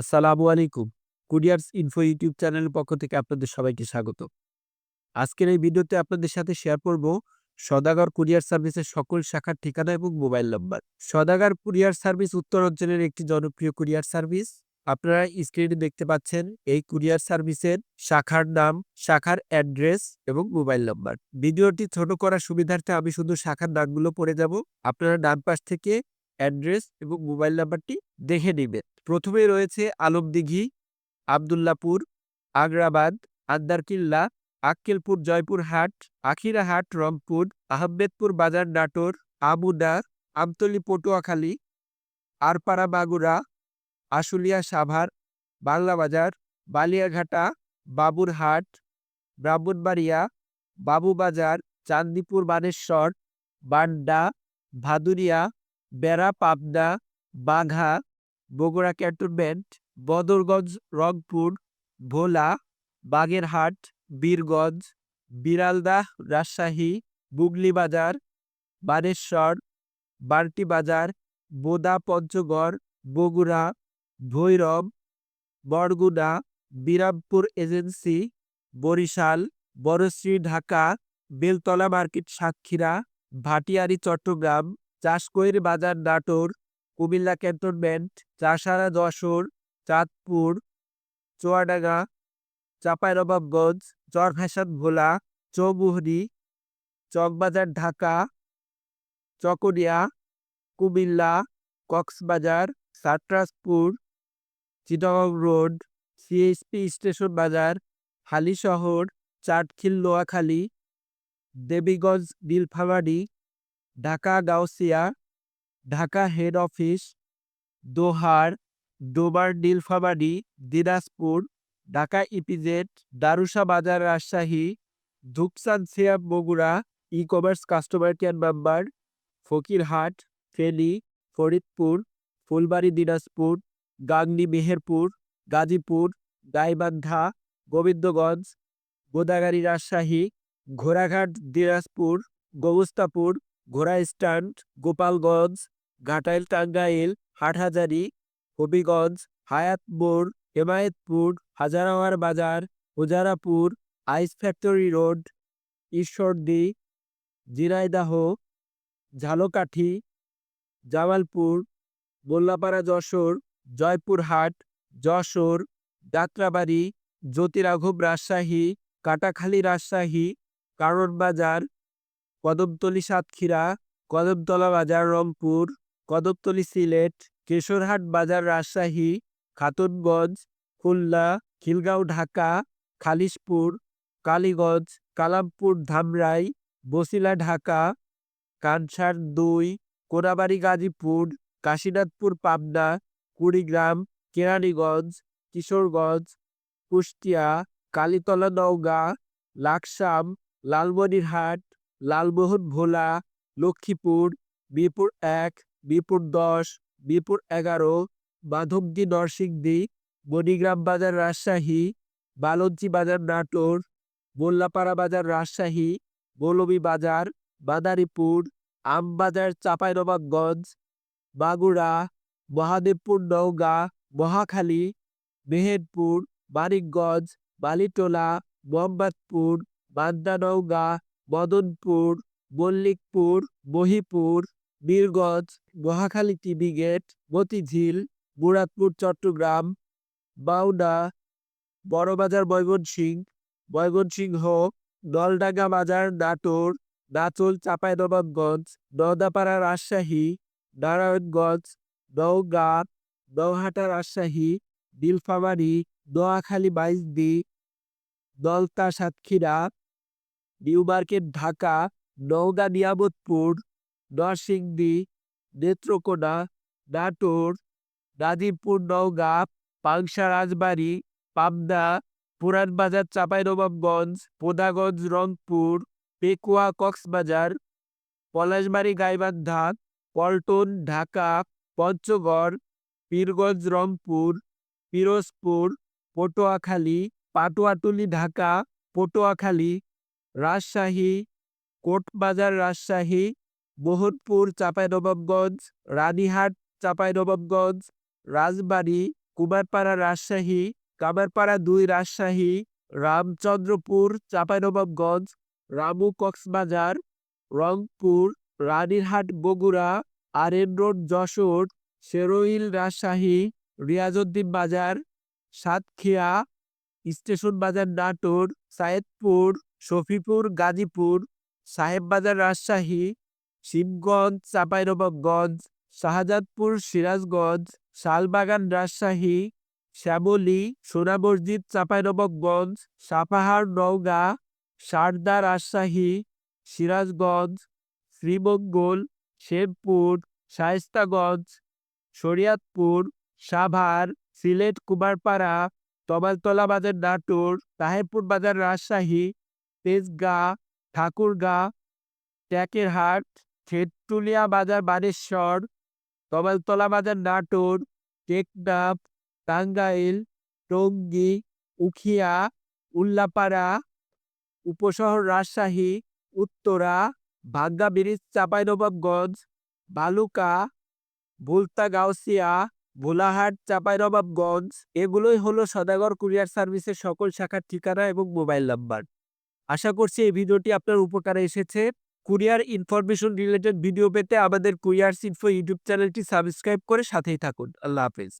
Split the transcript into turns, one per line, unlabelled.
আসসালামু আলাইকুম। কুরিয়ার্স info YouTube চ্যানেলের পক্ষ থেকে আপনাদের সবাইকে স্বাগত। আজকের এই ভিডিওতে আপনাদের সাথে শেয়ার করব সদাগর কুরিয়ার সার্ভিসের সকল শাখার ঠিকানা এবং mobile number. Sadagar courier service উত্তর অঞ্চলের একটি জনপ্রিয় কুরিয়ার সার্ভিস। আপনারা স্ক্রিনে দেখতে পাচ্ছেন এই কুরিয়ার সার্ভিসের শাখার নাম, শাখার অ্যাড্রেস এবং মোবাইল নম্বর। ভিডিওটি ছোট করার সুবিধার্থে আমি শুধু শাখার নামগুলো পড়ে যাব। আপনারা ডান পাশ থেকে অ্যাড্রেস এবং মোবাইল নাম্বারটি দেখে নেবেন। প্রথমে রয়েছে আলমদিঘি, আবদুল্লাপুর, আগ্রাবাদ, আন্দারকিল্লা, আক্কেলপুর জয়পুরহাট, আখিরাহাট, রংপুর, আহমেদপুর বাজার নাটোর আবুদা আমতলি পটুয়াখালী, আরপাড়া বাগুড়া আশুলিয়া সাভার বাংলাবাজার বালিয়াঘাটা, বাবুরহাট, ব্রাহ্মণবাড়িয়া, বাবুবাজার, চান্দিপুর বানেশ্বর বান্ডা ভাদুরিয়া, বেড়া, পাবনা, বাঘা বগুড়া ক্যান্টনমেন্ট, বদরগঞ্জ, রংপুর, ভোলা, বাগেরহাট, বীরগঞ্জ বিরালদা রাজশাহী বুগলি বাজার বানেশ্বর বারটি বাজার বোদা পঞ্চগড়, বগুড়া, ভৈরব, বরগুনা, বিরামপুর এজেন্সি, বরিশাল বড়শ্রী ঢাকা, বেলতলা মার্কেট সাতক্ষীরা, ভাটিয়ারি, চট্টগ্রাম, চাষকৈর বাজার, নাটোর কুমিল্লা ক্যান্টনমেন্ট, চাষারা যশোর, চাঁদপুর, চুয়াডাঙ্গা, চাঁপাইনবাবগঞ্জ চরফ্যাশন ভোলা চৌমুহনি, চকবাজার ঢাকা চকরিয়া কুমিল্লা, কক্সবাজার সাট্রাসপুর চিটাগং রোড সিএসপি স্টেশন বাজার হালিশহর চাটখিল নোয়াখালী, দেবীগঞ্জ, নীলফামারী, ঢাকা, গাউসিয়া ঢাকা হেড অফিস, দোহার ডোবার নীলফামারী, দিনাজপুর, ঢাকা ইপিজেড দারুসা বাজার রাজশাহী ধুকসান সিয়াম Bogura ecommerce customer care number, Fakirhat, Feni, Faridpur, Phulbari, Dinajpur, Gangni, Meherpur, Gazipur, Gaibandha, Gobindaganj Godagari Rajshahi, ঘোড়াঘাট, Dinajpur গৌস্তাপুর ঘোড়া স্ট্যান্ড, গোপালগঞ্জ ঘাটাইল টাঙ্গাইল হাটহাজারি, হবিগঞ্জ হায়াতপুর হেমায়েতপুর হাজারাওয়ার বাজার হুজারাপুর ice factory road, Ishwardi Jhenaidah Jhalokati, Jamalpur, Mollapara Jashore, Joypurhat, Jashore, Jatrabari, জ্যোতিরাঘব Rajshahi, Katakhali Rajshahi কারণবাজার কদমতলী সাতক্ষীরা, কদমতলা বাজার রংপুর, কদমতলী সিলেট, কেশরহাট বাজার রাজশাহী, খাতুনগঞ্জ, খুলনা, খিলগাঁও ঢাকা, খালিশপুর, কালীগঞ্জ, কালামপুর ধামরাই, বসিলা ঢাকা, কানসার দুই, কোনাবাড়ি গাজীপুর, কাশীনাথপুর পাবনা, কুড়িগ্রাম, কেরানীগঞ্জ, কিশোরগঞ্জ, কুষ্টিয়া, কালীতলা নওগাঁ, লাকসাম, লালমনিরহাট লালমোহন ভোলা, লক্ষ্মীপুর, মিরপুর এক বিপুর দশ বিপুর এগারো মাধবদী নরসিংদী, মণিগ্রাম বাজার রাজশাহী, বালঞ্চি বাজার নাটোর, মোল্লাপাড়া বাজার রাজশাহী, মৌলভী বাজার, মাদারীপুর, আমবাজার চাঁপাইনবাবগঞ্জ, মাগুরা, মহাদেবপুর নওগাঁ, মহাখালী, মেহেরপুর, মানিকগঞ্জ, বালিটোলা, মোহাম্মদপুর বান্দা নওগাঁ মদনপুর মল্লিকপুর, মহিপুর, বীরগঞ্জ, মহাখালী টিবি গেট, মতিঝিল, মুরাদপুর, চট্টগ্রাম বাউনা বড়বাজার, ময়মনসিংহ ময়মনসিংহ, নলডাঙ্গা বাজার, নাটোর নাচল চাঁপাইনবাবগঞ্জ, নওদাপাড়া, রাজশাহী, নারায়ণগঞ্জ, নওগাঁ, নওহাটা, রাজশাহী, নীলফামারী, নোয়াখালী বাইশদি দলতা সাতক্ষীরা নিউ মার্কেট, ঢাকা, নওগাঁ, নিয়ামতপুর, নরসিংদী, নেত্রকোনা, নাটোর নাজিরপুর নওগাঁ, পাংশা, রাজবাড়ী, পাবনা, পুরানবাজার, চাঁপাইনবাবগঞ্জ পোদাগঞ্জ রংপুর, পেকুয়া, কক্সবাজার, পলাশবাড়ি, গাইবান্ধা, পল্টন, ঢাকা, পঞ্চগড়, পীরগঞ্জ, রংপুর, পিরোজপুর, পটুয়াখালী, পাটুয়াটুলি, ঢাকা, পটুয়াখালী রাজশাহী, কোটবাজার রাজশাহী মোহনপুর চাঁপাইনবাবগঞ্জ, রানীহাট চাঁপাইনবাবগঞ্জ, রাজবাড়ী, কুমারপাড়া রাজশাহী, কামারপাড়া দুই Rajshahi, Ramchandrapur Chapainawabganj Ramu Cox's Bazar Rangpur, Ranirhat Bogura RN road Jashore, শেরোইল Rajshahi, Riazuddin Bazar, Satkhira, station বাজার নাটোর, সায়েদপুর শফিপুর, গাজীপুর, সাহেববাজার রাজশাহী, শিবগঞ্জ, চাঁপাইনবাবগঞ্জ, শাহজাদপুর, সিরাজগঞ্জ, শালবাগান রাজশাহী, শ্যামলী, সোনা মসজিদ, চাঁপাইনবাবগঞ্জ, সাপাহার, নওগাঁ, সারদা রাজশাহী, সিরাজগঞ্জ, শ্রীমঙ্গল, শেরপুর, শায়েস্তাগঞ্জ, শরিয়াতপুর, সাভার, সিলেট, কুমারপাড়া তবালতলা বাজার, নাটোর, তাহেরপুর বাজার, রাজশাহী তেজগাঁ, ঠাকুরগাঁ, ট্যাকেরহাট খেতুলিয়া বাজার বানেশ্বর তবালতলা বাজার, নাটোর, টেকনাফ, টাঙ্গাইল, টঙ্গী, উখিয়া, উল্লাপাড়া, উপশহর রাজশাহী, উত্তরা ভাঙ্গা ব্রিজ, চাঁপাইনবাবগঞ্জ, বালুকা, ভুলতা গাউসিয়া, ভোলাহাট, চাঁপাইনবাবগঞ্জ। এগুলোই হলো সদাগর কুরিয়ার সার্ভিসের সকল শাখার ঠিকানা এবং মোবাইল নাম্বার। আশা করছি এই ভিডিওটি আপনার উপকারে এসেছে। কুরিয়ার ইনফরমেশন রিলেটেড ভিডিও পেতে আমাদের কুরিয়ার্স ইনফো ইউটিউব চ্যানেলটি সাবস্ক্রাইব করে সাথেই থাকুন। আল্লাহ হাফেজ।